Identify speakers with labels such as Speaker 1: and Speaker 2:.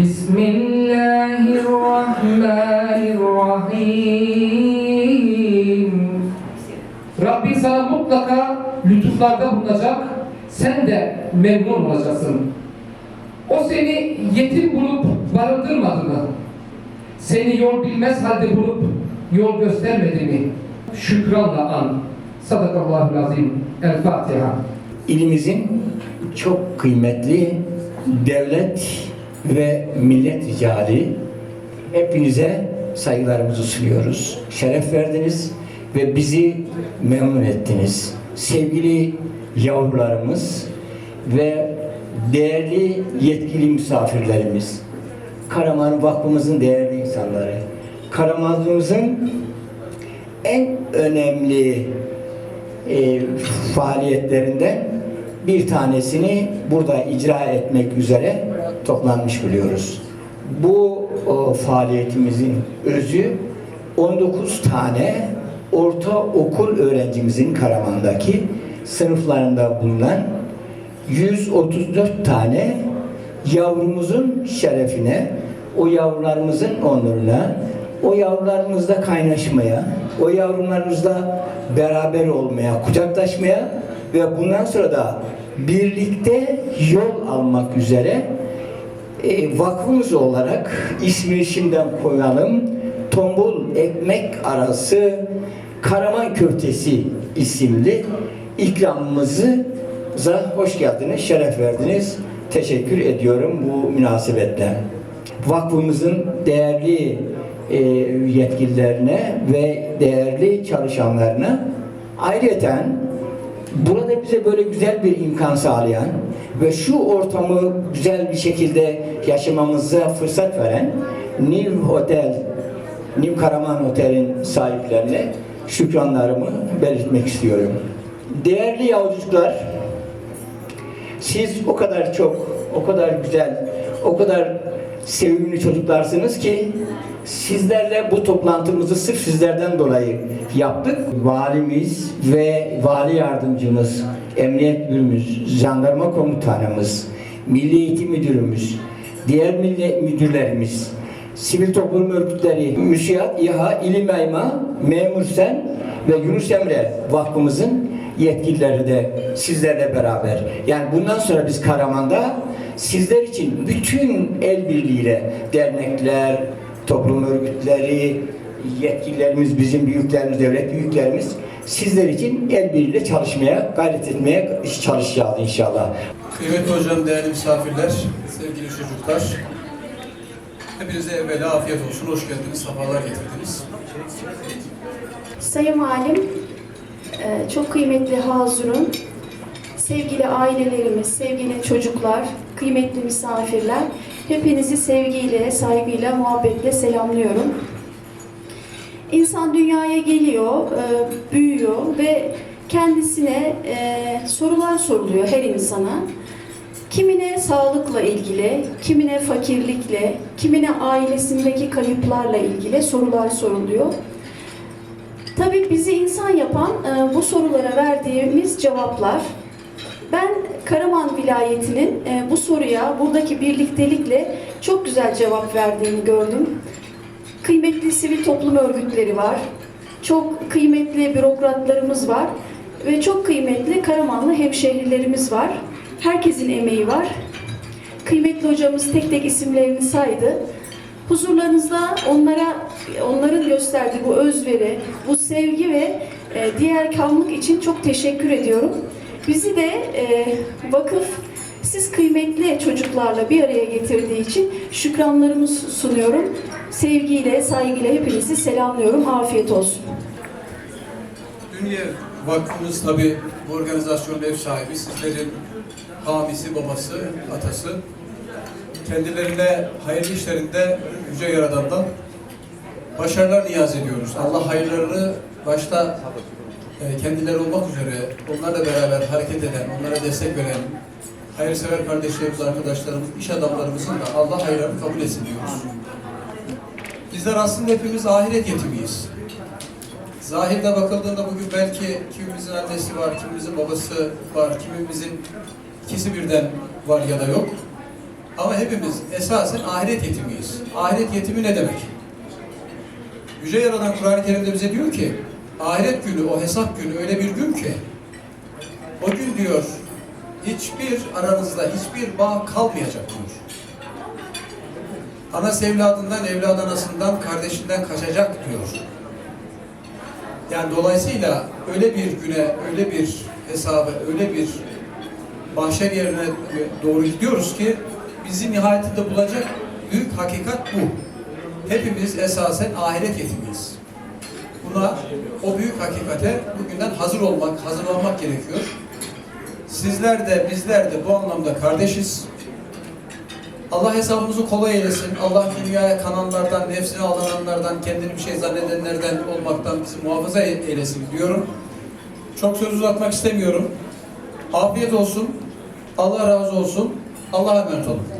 Speaker 1: بسم الله الرحمن الرحيم Rabbin sana mutlaka lütuflarda bulunacak, sen de memnun olacaksın. O seni yetim bulup barındırmadı mı? Seni yol bilmez halde bulup yol göstermedi mi? Şükranla an. Sadakallahu azim. El Fatiha.
Speaker 2: ilimizin çok kıymetli devlet ve millet ricali hepinize saygılarımızı sunuyoruz. Şeref verdiniz ve bizi memnun ettiniz. Sevgili yavrularımız ve değerli yetkili misafirlerimiz, Karaman Vakfımızın değerli insanları, Karamanımızın en önemli e, faaliyetlerinden bir tanesini burada icra etmek üzere toplanmış biliyoruz. Bu o, faaliyetimizin özü 19 tane ortaokul öğrencimizin Karaman'daki sınıflarında bulunan 134 tane yavrumuzun şerefine, o yavrularımızın onuruna, o yavrularımızla kaynaşmaya, o yavrularımızla beraber olmaya, kucaklaşmaya ve bundan sonra da birlikte yol almak üzere e, vakfımız olarak ismini şimdiden koyalım. Tombul ekmek arası Karaman köftesi isimli ikramımızı za hoş geldiniz, şeref verdiniz. Teşekkür ediyorum bu münasebetle. Vakfımızın değerli e, yetkililerine ve değerli çalışanlarına ayrıyeten burada bize böyle güzel bir imkan sağlayan ve şu ortamı güzel bir şekilde yaşamamıza fırsat veren New Hotel, New Karaman Otel'in sahiplerine şükranlarımı belirtmek istiyorum. Değerli yavrucuklar, siz o kadar çok, o kadar güzel, o kadar sevimli çocuklarsınız ki sizlerle bu toplantımızı sırf sizlerden dolayı yaptık. Valimiz ve vali yardımcımız, emniyet müdürümüz, jandarma komutanımız, milli eğitim müdürümüz, diğer milli müdürlerimiz, sivil toplum örgütleri, Müsiyat, İHA, İlim Yayma, Memur ve Yunus Emre Vakfımızın yetkilileri de sizlerle beraber. Yani bundan sonra biz Karaman'da sizler için bütün el birliğiyle dernekler, toplum örgütleri, yetkililerimiz, bizim büyüklerimiz, devlet büyüklerimiz sizler için el birliğiyle çalışmaya, gayret etmeye çalışacağız inşallah.
Speaker 3: Kıymetli hocam, değerli misafirler, sevgili çocuklar. Hepinize evvela afiyet olsun, hoş geldiniz, sefalar getirdiniz.
Speaker 4: Sayın Valim, e, çok kıymetli Hazur'un, sevgili ailelerimiz, sevgili çocuklar, kıymetli misafirler, hepinizi sevgiyle, saygıyla, muhabbetle selamlıyorum. İnsan dünyaya geliyor, e, büyüyor ve kendisine e, sorular soruluyor her insana. Kimine sağlıkla ilgili, kimine fakirlikle, kimine ailesindeki kayıplarla ilgili sorular soruluyor. Tabii bizi insan yapan e, bu sorulara verdiğimiz cevaplar. Ben Karaman vilayetinin e, bu soruya buradaki birliktelikle çok güzel cevap verdiğini gördüm. Kıymetli sivil toplum örgütleri var. Çok kıymetli bürokratlarımız var. Ve çok kıymetli Karamanlı hemşehrilerimiz var. Herkesin emeği var. Kıymetli hocamız tek tek isimlerini saydı. Huzurlarınızda onlara onların gösterdiği bu özveri, bu sevgi ve e, diğer kalmak için çok teşekkür ediyorum. Bizi de e, vakıf siz kıymetli çocuklarla bir araya getirdiği için şükranlarımı sunuyorum. Sevgiyle, saygıyla hepinizi selamlıyorum. Afiyet olsun.
Speaker 3: Ünye Vakfımız tabi bu organizasyonun ev sahibi, sizlerin hamisi, babası, atası. Kendilerine hayırlı işlerinde Yüce Yaradan'dan başarılar niyaz ediyoruz. Allah hayırlarını başta e, kendileri olmak üzere onlarla beraber hareket eden, onlara destek veren hayırsever kardeşlerimiz, arkadaşlarımız, iş adamlarımızın da Allah hayırlarını kabul etsin diyoruz. Bizler aslında hepimiz ahiret yetimiyiz. Zahirde bakıldığında bugün belki kimimizin annesi var, kimimizin babası var, kimimizin ikisi birden var ya da yok. Ama hepimiz esasen ahiret yetimiyiz. Ahiret yetimi ne demek? Yüce Yaradan Kur'an-ı Kerim'de bize diyor ki, ahiret günü, o hesap günü öyle bir gün ki, o gün diyor, hiçbir aranızda hiçbir bağ kalmayacak diyor. Ana evladından, evlad anasından, kardeşinden kaçacak diyor. Yani dolayısıyla öyle bir güne, öyle bir hesaba, öyle bir mahşer yerine doğru gidiyoruz ki bizi nihayetinde bulacak büyük hakikat bu. Hepimiz esasen ahiret yetimiyiz. Buna, o büyük hakikate bugünden hazır olmak, hazırlanmak gerekiyor. Sizler de, bizler de bu anlamda kardeşiz. Allah hesabımızı kolay eylesin. Allah dünyaya kananlardan, nefsine aldananlardan, kendini bir şey zannedenlerden olmaktan bizi muhafaza eylesin diyorum. Çok söz uzatmak istemiyorum. Afiyet olsun. Allah razı olsun. Allah'a emanet olun.